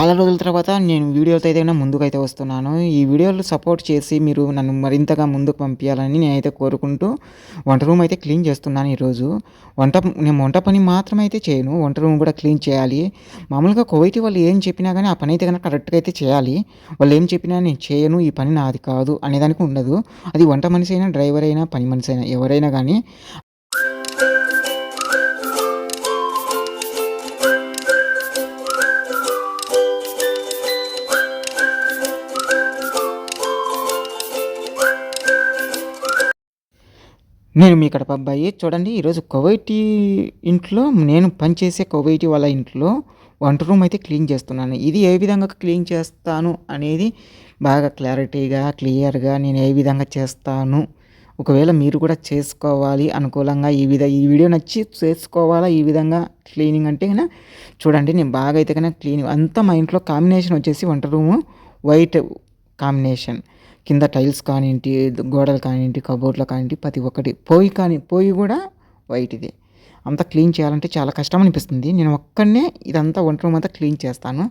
చాలా రోజుల తర్వాత నేను వీడియోతో అయితే ముందుకు అయితే వస్తున్నాను. ఈ వీడియోలు సపోర్ట్ చేసి మీరు నన్ను మరింతగా ముందుకు పంపించాలని నేనైతే కోరుకుంటూ వంట రూమ్ అయితే క్లీన్ చేస్తున్నాను ఈరోజు. వంట నేను వంట పని మాత్రమే అయితే చేయను. వంట రూమ్ కూడా క్లీన్ చేయాలి. మామూలుగా కోవైటి వాళ్ళు ఏం చెప్పినా కానీ ఆ పని అయితే కనుక కరెక్ట్గా అయితే చేయాలి. వాళ్ళు ఏం చెప్పినా నేను చేయను. ఈ పని నాది కాదు అనేదానికి ఉండదు. అది వంట మనిషి అయినా డ్రైవర్ అయినా పని మనిషి అయినా ఎవరైనా కానీ నేను మీ కడప అబ్బాయి. చూడండి ఈరోజు కువైటీ ఇంట్లో నేను పనిచేసే కువైటీ వాళ్ళ ఇంట్లో వంట రూమ్ అయితే క్లీన్ చేస్తున్నాను. ఇది ఏ విధంగా క్లీన్ చేస్తాను అనేది బాగా క్లారిటీగా క్లియర్గా నేను ఏ విధంగా చేస్తాను ఒకవేళ మీరు కూడా చేసుకోవాలి అనుకూలంగా ఈ విధ ఈ వీడియో నచ్చి చేసుకోవాలా ఈ విధంగా క్లీనింగ్ అంటే కన్నా చూడండి నేను బాగా అయితే కన్నా క్లీనింగ్ అంతా మా ఇంట్లో కాంబినేషన్ వచ్చేసి వంట రూము వైట్ కాంబినేషన్. కింద టైల్స్ కానివ్వండి గోడలు కానివ్వండి కబోర్డ్లు కానివ్వండి ప్రతి ఒక్కటి. పోయి కానీ పోయి కూడా వైట్ది. అంతా క్లీన్ చేయాలంటే చాలా కష్టం అనిపిస్తుంది. నేను ఒక్కడనే ఇదంతా వంట రూమ్ అంతా క్లీన్ చేస్తాను.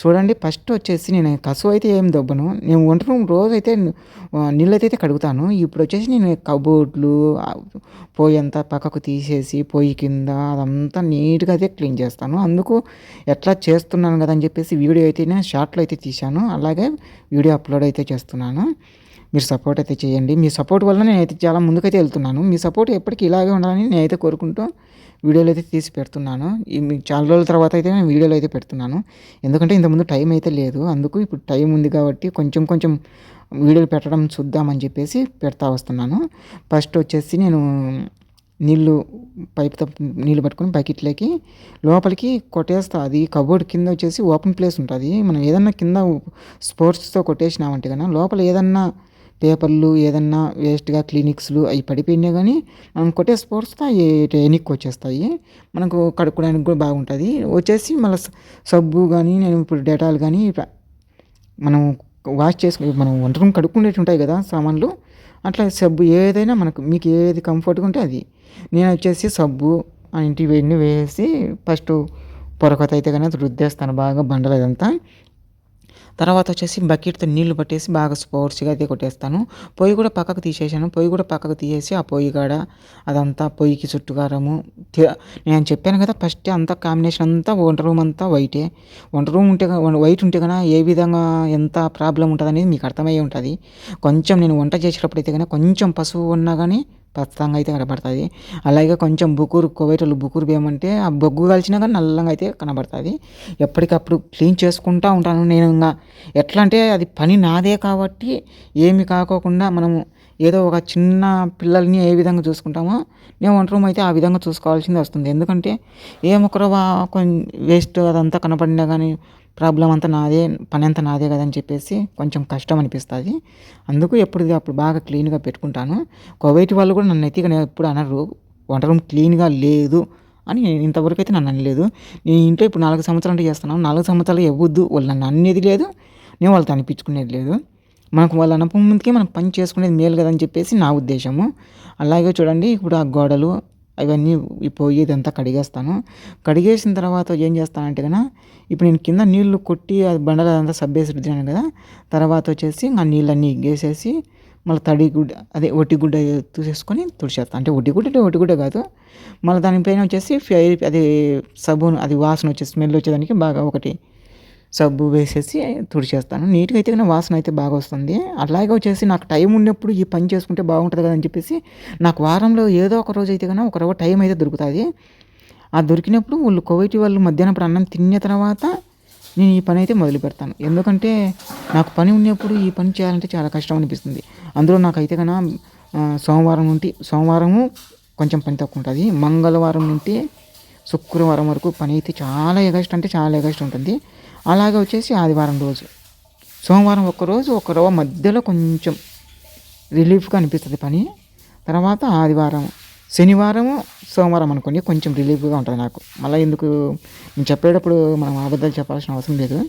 చూడండి ఫస్ట్ వచ్చేసి నేను కసువు అయితే ఏం దొబ్బను. నేను వంట రూమ్ రోజు అయితే నీళ్ళైతే కడుగుతాను. ఇప్పుడు వచ్చేసి నేను కబోర్డ్లు పొయ్యి అంతా పక్కకు తీసేసి పొయ్యి కింద అదంతా నీట్గా అయితే క్లీన్ చేస్తాను. అందుకు ఎట్లా చేస్తున్నాను కదా అని చెప్పేసి వీడియో అయితే నేను షార్ట్లో అయితే తీశాను. అలాగే వీడియో అప్లోడ్ అయితే చేస్తున్నాను. మీరు సపోర్ట్ అయితే చేయండి. మీ సపోర్ట్ వల్ల నేనైతే చాలా ముందుకైతే వెళ్తున్నాను. మీ సపోర్ట్ ఎప్పటికీ ఇలాగే ఉండాలని నేనైతే కోరుకుంటూ వీడియోలు అయితే తీసి పెడుతున్నాను. మీకు చాలా రోజుల తర్వాత అయితే నేను వీడియోలు అయితే పెడుతున్నాను. ఎందుకంటే ఇంతకుముందు టైం అయితే లేదు. అందుకు ఇప్పుడు టైం ఉంది కాబట్టి కొంచెం కొంచెం వీడియోలు పెట్టడం చూద్దామని చెప్పేసి పెడతా వస్తున్నాను. ఫస్ట్ వచ్చేసి నేను నీళ్ళు పైప్తో నీళ్ళు పట్టుకొని బకెట్లోకి లోపలికి కొట్టేస్తా. అది కబోర్డ్ కింద వచ్చేసి ఓపెన్ ప్లేస్ ఉంటుంది. మనం ఏదన్నా కింద స్పోర్ట్స్తో కొట్టేసినామంటే కన్నా లోపల ఏదన్నా పేపర్లు ఏదన్నా వేస్ట్గా క్లినిక్స్లు అవి పడిపోయినా కానీ మనం కొట్టే స్పోర్ట్స్తో అవి ఎనిక్కి వచ్చేస్తాయి. మనకు కడుక్కోవడానికి కూడా బాగుంటుంది. వచ్చేసి మళ్ళీ సబ్బు కానీ నేను ఇప్పుడు డేటాలు కానీ మనం వాష్ చేసుకుని మనం వంట రూమ్ కడుక్కునేవి ఉంటాయి కదా సామాన్లు అట్లా సబ్బు ఏదైనా మనకు మీకు ఏది కంఫర్ట్గా ఉంటే అది. నేను వచ్చేసి సబ్బు ఇంటి వేడిని వేసి ఫస్ట్ పొరకత అయితే కానీ రుద్దేస్తాను. బాగా బండలు అదంతా తర్వాత వచ్చేసి బకెట్తో నీళ్ళు పట్టేసి బాగా స్పోర్ట్స్గా అయితే కొట్టేస్తాను. పొయ్యి కూడా పక్కకు తీసేసాను పొయ్యి కూడా పక్కకు తీసేసి ఆ పొయ్యి కాడ అదంతా పొయ్యికి చుట్టుకారము నేను చెప్పాను కదా ఫస్ట్ అంతా కాంబినేషన్ అంతా వంట రూమ్ అంతా వైటే. వంట రూమ్ ఉంటే వైట్ ఉంటే కన్నా ఏ విధంగా ఎంత ప్రాబ్లం ఉంటుంది అనేది మీకు అర్థమయ్యే ఉంటుంది. కొంచెం నేను వంట చేసేటప్పుడు అయితే కానీ కొంచెం పసుపు ఉన్నా కానీ పచ్చంగా అయితే కనబడుతుంది. అలాగే కొంచెం బుకూరు కోవేటలు బుకూరు ఏమంటే ఆ బొగ్గు కలిసినా కానీ నల్లంగా అయితే కనబడుతుంది. ఎప్పటికప్పుడు క్లీన్ చేసుకుంటూ ఉంటాను నేను ఇంకా ఎట్లా అంటే అది పని నాదే కాబట్టి ఏమి కాకోకుండా మనము ఏదో ఒక చిన్న పిల్లల్ని ఏ విధంగా చూసుకుంటామో నేను వంట రూమ్ అయితే ఆ విధంగా చూసుకోవాల్సింది వస్తుంది. ఎందుకంటే ఏ మొక్కరో కొంచెం వేస్ట్ అదంతా కనపడినా కానీ ప్రాబ్లం అంతా నాదే పని అంతా నాదే కదని చెప్పేసి కొంచెం కష్టం అనిపిస్తుంది. అందుకు ఎప్పుడు అప్పుడు బాగా క్లీన్గా పెట్టుకుంటాను. కోవైట్ వాళ్ళు కూడా నన్ను అయితే నేను ఎప్పుడు అనరు. వంట రూమ్ క్లీన్గా లేదు అని ఇంతవరకు అయితే నన్ను అనలేదు. నేను ఇంట్లో ఇప్పుడు నాలుగు సంవత్సరాలు చేస్తున్నాను. నాలుగు సంవత్సరాలు ఇవ్వద్దు. వాళ్ళు నన్ను అనేది లేదు. నేను వాళ్ళతో అనిపించుకునేది లేదు. మనకు వాళ్ళ అనుభవం ముందుకే మనం పని చేసుకునేది మేలు కదని చెప్పేసి నా ఉద్దేశము. అలాగే చూడండి ఇప్పుడు ఆ గోడలు అవన్నీ పోయి ఇదంతా కడిగేస్తాను. కడిగేసిన తర్వాత ఏం చేస్తానంటే కదా ఇప్పుడు నేను కింద నీళ్ళు కొట్టి అది బండలు అదంతా సబ్బేసి రుద్దాను కదా తర్వాత వచ్చేసి ఆ నీళ్ళన్నీ ఇగ్గేసేసి మళ్ళీ తడి గుడ్డ అదే ఒట్టి గుడ్డ తీసేసుకొని తుడిచేస్తాను అంటే ఒట్టి గుడ్డ అంటే ఒట్టి గుడ్డ కాదు. మళ్ళీ దానిపైన వచ్చేసి అది సబ్బును అది వాసన వచ్చేసి స్మెల్ వచ్చేదానికి బాగా ఒకటి సబ్బు వేసేసి తుడిచేస్తాను. నీట్గా అయితే వాసన అయితే బాగా వస్తుంది. అలాగే వచ్చేసి నాకు టైం ఉన్నప్పుడు ఈ పని చేసుకుంటే బాగుంటుంది కదా అని చెప్పేసి నాకు వారంలో ఏదో ఒక రోజు అయితే కానీ ఒక రోజు టైం అయితే దొరుకుతుంది. ఆ దొరికినప్పుడు వాళ్ళు కోవిటి వాళ్ళు మధ్యాహ్నం అన్నం తిన్న తర్వాత నేను ఈ పని అయితే మొదలు పెడతాను. ఎందుకంటే నాకు పని ఉన్నప్పుడు ఈ పని చేయాలంటే చాలా కష్టం అనిపిస్తుంది. అందులో నాకైతే కన్నా సోమవారం నుండి సోమవారము కొంచెం పని తక్కువ ఉంటుంది. మంగళవారం నుండి శుక్రవారం వరకు పని అయితే చాలా ఎగస్ట్ అంటే చాలా ఎగస్ట్ ఉంటుంది. అలాగే వచ్చేసి ఆదివారం రోజు. సోమవారం ఒక్కరోజు ఒక రవ్వ మధ్యలో కొంచెం రిలీఫ్గా అనిపిస్తుంది పని. తర్వాత ఆదివారం శనివారము సోమవారం అనుకోండి కొంచెం రిలీఫ్గా ఉంటుంది నాకు. మళ్ళీ ఎందుకు? నేను చెప్పేటప్పుడు మనం అబద్ధాలు చెప్పాల్సిన అవసరం లేదు.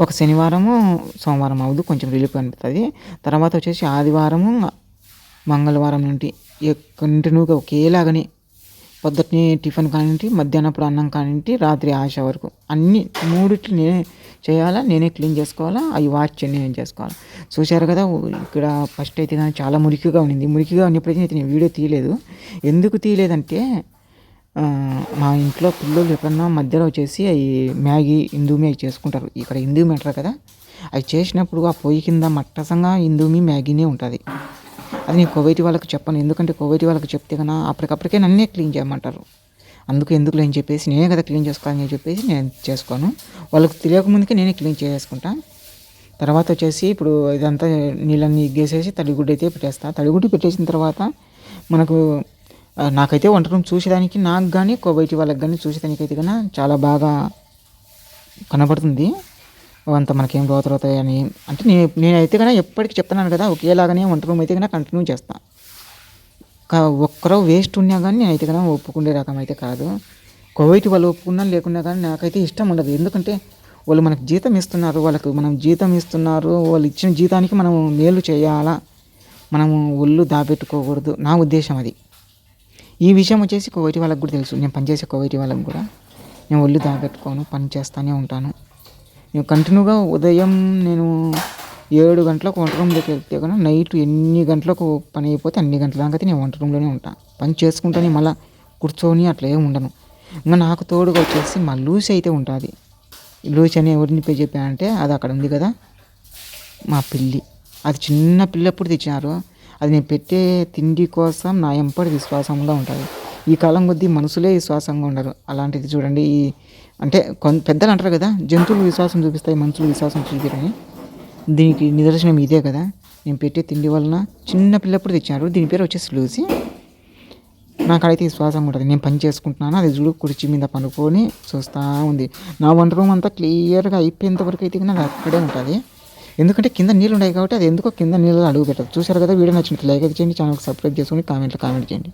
ఒక శనివారము సోమవారం అవుదు కొంచెం రిలీఫ్గా అనిపిస్తుంది. తర్వాత వచ్చేసి ఆదివారము మంగళవారం నుండి కంటిన్యూగా ఒకేలాగానే పొద్దుటిని టిఫిన్ కానింటి మధ్యాహ్నప్పుడు అన్నం కానింటి రాత్రి ఆశ వరకు. అన్ని మూడిట్లు నేనే చేయాలా నేనే క్లీన్ చేసుకోవాలా అవి వాచ్ నేనే చేసుకోవాలి. చూశారు కదా ఇక్కడ ఫస్ట్ అయితే కానీ చాలా మురికిగా ఉండింది. మురికిగా ఉన్నప్పుడైతే అయితే నేను వీడియో తీయలేదు. ఎందుకు తీయలేదంటే మా ఇంట్లో పిల్లలు ఎప్పుడన్నా మధ్యలో వచ్చేసి అవి మ్యాగీ ఇందూమి అవి చేసుకుంటారు. ఇక్కడ ఇందూమి అంటారు కదా. అవి చేసినప్పుడు ఆ పొయ్యి కింద మట్టసంగా ఇందూమి మ్యాగీనే ఉంటుంది. అది నేను కోవైటి వాళ్ళకి చెప్పను. ఎందుకంటే కోవైటి వాళ్ళకి చెప్తే కన్నా అప్పటికప్పటికే నన్నే క్లీన్ చేయమంటారు. అందుకు ఎందుకు అని చెప్పేసి నేనే కదా క్లీన్ చేసుకోవాలని చెప్పేసి నేను చేసుకోను. వాళ్ళకి తెలియకముందుకే నేనే క్లీన్ చేసుకుంటా. తర్వాత వచ్చేసి ఇప్పుడు ఇదంతా నీళ్ళని ఇగ్గేసేసి తడిగుడ్డ అయితే పెట్టేస్తా. తడిగుడ్డు పెట్టేసిన తర్వాత మనకు నాకైతే వంట రూమ్ చూసేదానికి నాకు కానీ కోవైటి వాళ్ళకి కానీ చూసేదానికి అయితే కన్నా చాలా బాగా కనబడుతుంది. అంత మనకేం గ్రోత్ అవుతాయని అంటే నేను నేనైతే కన్నా ఎప్పటికీ చెప్తున్నాను కదా ఒకేలాగానే వంట రూమ్ అయితే కన్నా కంటిన్యూ చేస్తాను కా- ఒక్కరో వేస్ట్ ఉన్నా కానీ నేనైతే కన్నా ఒప్పుకునే రకం అయితే కాదు. కోవైట్ వాళ్ళు ఒప్పుకున్నా లేకున్నా కానీ నాకైతే ఇష్టం ఉండదు. ఎందుకంటే వాళ్ళు మనకు జీతం ఇస్తున్నారు వాళ్ళకు మనం జీతం ఇస్తున్నారు వాళ్ళు ఇచ్చిన జీతానికి మనం మేలు చేయాలా? మనము ఒళ్ళు దాపెట్టుకోకూడదు. నా ఉద్దేశం అది. ఈ విషయం వచ్చేసి కోవిటి వాళ్ళకి కూడా తెలుసు. నేను పనిచేసే కోవిటి వాళ్ళకి కూడా. నేను ఒళ్ళు దాపెట్టుకోను పని చేస్తూనే ఉంటాను. కంటిన్యూగా ఉదయం నేను ఏడు గంటలకు వంట రూమ్లోకి వెళ్తే కన్నా నైట్ ఎన్ని గంటలకు పని అయిపోతే అన్ని గంటల దాకా అయితే నేను వంట రూమ్లోనే ఉంటాను పని చేసుకుంటానే మళ్ళీ కూర్చొని అట్లా ఏమి ఉండను. ఇంకా నాకు తోడుగా వచ్చేసి మా లూసి అయితే ఉంటుంది. లూసి అని ఎవరిని పే చెప్పానంటే అది అక్కడ ఉంది కదా మా పిల్లి. అది చిన్న పిల్లప్పుడు తెచ్చినారు అది నేను పెట్టే తిండి కోసం నా ఎంపటి విశ్వాసంగా ఉంటుంది. ఈ కాలం కొద్దీ మనుషులే విశ్వాసంగా ఉండరు. అలాంటిది చూడండి ఈ అంటే కొంత పెద్దలు అంటారు కదా జంతువులు విశ్వాసం చూపిస్తాయి మనుషులు విశ్వాసం చూపిరని దీనికి నిదర్శనం ఇదే కదా నేను పెట్టే తిండి వలన చిన్న పిల్లప్పుడు తెచ్చారు దీని పేరు వచ్చేసి లూసి. నాకైతే విశ్వాసం ఉంటుంది నేను పని చేసుకుంటున్నాను అది చూడు కుర్చీ మీద పనుకొని చూస్తూ ఉంది. నా వంట రూమ్ అంతా క్లియర్గా అయిపోయేంత వరకు అయితే నాకు అక్కడే ఉంటుంది. ఎందుకంటే కింద నీళ్ళు ఉన్నాయి కాబట్టి అది ఎందుకో కింద నీళ్ళు అడుగు పెట్టదు. చూసారు కదా వీడియో నచ్చినట్టు లైక్ అయితే చేయండి ఛానల్కి సబ్స్క్రైబ్ చేసుకొని కామెంట్లు కామెంట్ చేయండి.